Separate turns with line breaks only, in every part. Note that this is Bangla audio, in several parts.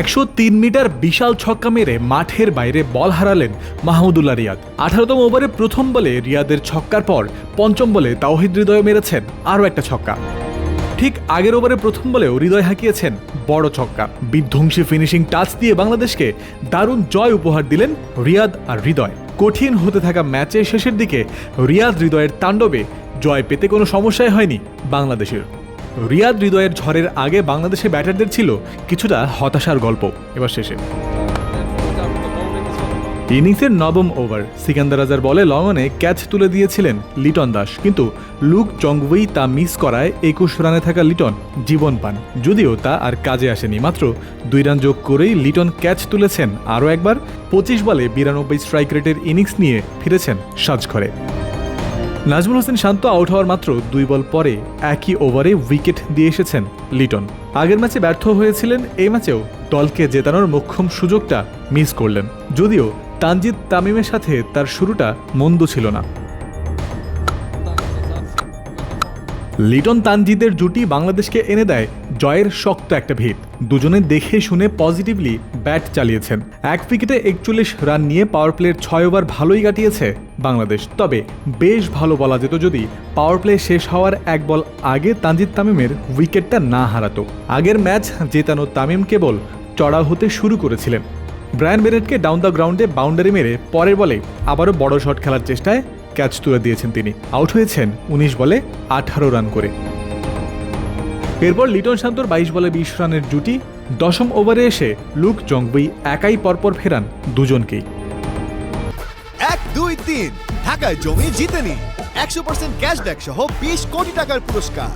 একশো তিন মিটার বিশাল ছক্কা মেরে মাঠের বাইরে বল হারালেন মাহমুদুল্লাহ রিয়াদ। আঠারোতম ওভারে প্রথম বলে রিয়াদের ছক্কার পর পঞ্চম বলে তাওহিদ হৃদয় মেরেছেন আরও একটা ছক্কা। ঠিক আগের ওভারে প্রথম বলেও হৃদয় হাঁকিয়েছেন বড় ছক্কা। বিধ্বংসী ফিনিশিং টাচ দিয়ে বাংলাদেশকে দারুণ জয় উপহার দিলেন রিয়াদ আর হৃদয়। কঠিন হতে থাকা ম্যাচের শেষের দিকে রিয়াদ হৃদয়ের তাণ্ডবে জয় পেতে কোনো সমস্যাই হয়নি বাংলাদেশের। রিয়াদ হৃদয়ের ঝড়ের আগে বাংলাদেশে ব্যাটারদের ছিল কিছুটা হতাশার গল্প। এবার শেষে। ইনিংসের নবম ওভার, সিকান্দার রাজার বলে লঙ্গনে ক্যাচ তুলে দিয়েছিলেন লিটন দাস। কিন্তু লুক জংউই তা মিস করায় একুশ রানে থাকা লিটন জীবন পান। যদিও তা আর কাজে আসেনি, মাত্র দুই রান যোগ করেই লিটন ক্যাচ তুলেছেন। আরও একবার, পঁচিশ বলে বিরানব্বই স্ট্রাইক রেটের ইনিংস নিয়ে ফিরেছেন সাজঘরে। নাজমুল হোসেন শান্ত আউট হওয়ার মাত্র দুই বল পরে একই ওভারে উইকেট দিয়ে এসেছেন লিটন। আগের ম্যাচে ব্যর্থ হয়েছিলেন, এই ম্যাচেও দলকে জেতানোর মোক্ষম সুযোগটা মিস করলেন। যদিও তানজিদ তামিমের সাথে তার শুরুটা মন্দ ছিল না। লিটন তানজিদের জুটি বাংলাদেশকে এনে দেয় জয়ের শক্ত একটা ভিত। দুজনে দেখে শুনে পজিটিভলি ব্যাট চালিয়েছেন। এক উইকেটে একচল্লিশ রান নিয়ে পাওয়ার প্লের ছয় ওভার ভালোই কাটিয়েছে বাংলাদেশ। তবে বেশ ভালো বলা যেত যদি পাওয়ার প্লে শেষ হওয়ার এক বল আগে তানজিদ তামিমের উইকেটটা না হারাতো। আগের ম্যাচ জেতানো তামিম কেবল চড়া হতে শুরু করেছিলেন। ব্রায়ান বেরেটকে ডাউন দ্য গ্রাউন্ডে বাউন্ডারি মেরে পরের বলে আবারও বড় শট খেলার চেষ্টায় ক্যাচ তুলে দিয়েছেন তিনি। আউট হয়েছেন উনিশ বলে আঠারো রান করে। এরপর লিটন শান্তর বাইশ বলে বিশ রানের জুটি। দশম ওভারে এসে লুক জংবই একাই পরপর ফেরান দুজনকেই।
এক দুই তিন। ঢাকায় জমি জিতে নিন একশো পার্সেন্ট ক্যাশব্যাক সহ বিশ কোটি টাকার পুরস্কার।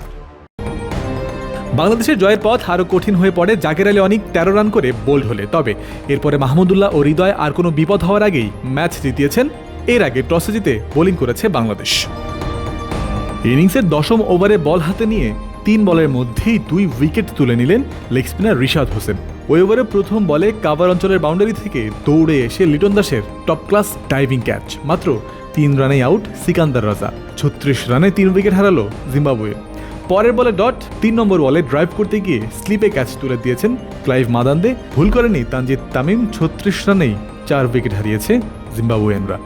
বাংলাদেশের জয়ের পথ আরও কঠিন হয়ে পড়ে জাকের আলী অনেক তেরো রান করে বোল্ড হলে। তবে এরপরে মাহমুদুল্লাহ ও হৃদয় আর কোনো বিপদ হওয়ার আগেই ম্যাচ জিতিয়েছেন এর আগে টসে জিতে বোলিং করেছে বাংলাদেশ। ইনিংসের দশম ওভারে বল হাতে নিয়ে তিন বলের মধ্যেই দুই উইকেট তুলে নিলেন লেগ স্পিনার রিশাদ হোসেন। ওই ওভারে প্রথম বলে কাভার অঞ্চলের বাউন্ডারি থেকে দৌড়ে এসে লিটন দাসের টপ ক্লাস ডাইভিং ক্যাচ মাত্র তিন রানে আউট সিকান্দার রাজা। ছত্রিশ রানে তিন উইকেট হারালো জিম্বাবুয়ে। পরের বলে ডট তিন নম্বর বলে ড্রাইভ করতে গিয়ে স্লিপে ক্যাচ তুলে দিয়েছেন ক্লাইভ মাদান্দে। ভুল করেনি তানজিদ তামিম, ছত্রিশ রানেই চার উইকেট হারিয়েছে জিম্বাবুয়েনরা।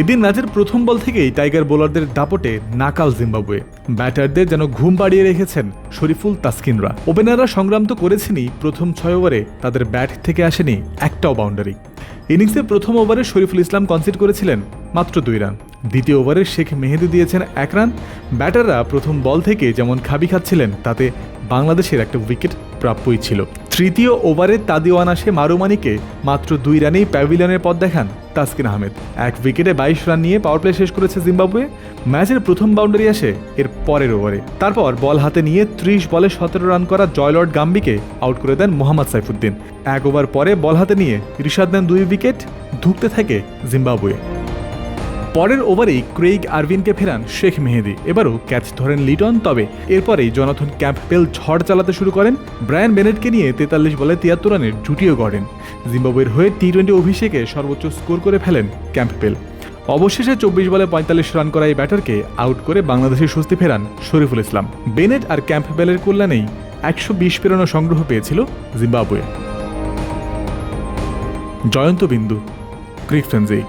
এদিন ম্যাচের প্রথম বল থেকেই টাইগার বোলারদের দাপটে নাকাল জিম্বাবুয়ে। ব্যাটারদের যেন ঘুম বাড়িয়ে রেখেছেন শরীফুল তাসকিনরা। ওপেনাররা সংগ্রাম তো করেছেনই, প্রথম ছয় ওভারে তাদের ব্যাট থেকে আসেনি একটাও বাউন্ডারি। ইনিংসে প্রথম ওভারে শরীফুল ইসলাম কনসিড করেছিলেন মাত্র দুই রান। দ্বিতীয় ওভারে শেখ মেহেদি দিয়েছেন এক রান। ব্যাটাররা প্রথম বল থেকে যেমন খাবি খাচ্ছিলেন, তাতে বাংলাদেশের একটা উইকেট প্রাপ্যই ছিল। তৃতীয় ওভারে তাদিওয়ান আসে মারুমানিকে। মাত্র দুই রানেই প্যাভিলিয়নের পথ দেখান তাসকিন আহমেদ। এক উইকেটে বাইশ রান নিয়ে পাওয়ার প্লে শেষ করেছে জিম্বাবুয়ে। ম্যাচের প্রথম বাউন্ডারি আসে এর পরের ওভারে। তারপর বল হাতে নিয়ে ত্রিশ বলে সতেরো রান করা জয়লর্ড গাম্বিকে আউট করে দেন মোহাম্মদ সাইফুদ্দিন। এক ওভার পরে বল হাতে নিয়ে ঋষাদ নেন দুই উইকেট, ধুকতে থাকে জিম্বাবুয়ে। পরের ওভারেই ক্রেইগ আরভিনকে ফেরান শেখ মেহেদি। এবারও ক্যাচ ধরেন লিটন, তবে এরপরেই জনাথন ক্যাম্পবেল ঝড় চালাতে শুরু করেন। ব্রায়ান বেনেটকে নিয়ে তেতাল্লিশ বলে তিয়াত্তর রানের জুটিও গড়েন। জিম্বাবুয়ের হয়ে টি টোয়েন্টি অভিষেকে সর্বোচ্চ স্কোর করে ফেলেন ক্যাম্পবেল। অবশেষে চব্বিশ বলে পঁয়তাল্লিশ রান করা এই ব্যাটারকে আউট করে বাংলাদেশের স্বস্তি ফেরান শরীফুল ইসলাম। বেনেট আর ক্যাম্পবেলের কল্যাণেই একশো বিশ প্রেরণা সংগ্রহ পেয়েছিল জিম্বাবুয়ে। জয়ন্ত বিন্দু ক্রিক ফ্রেন্সি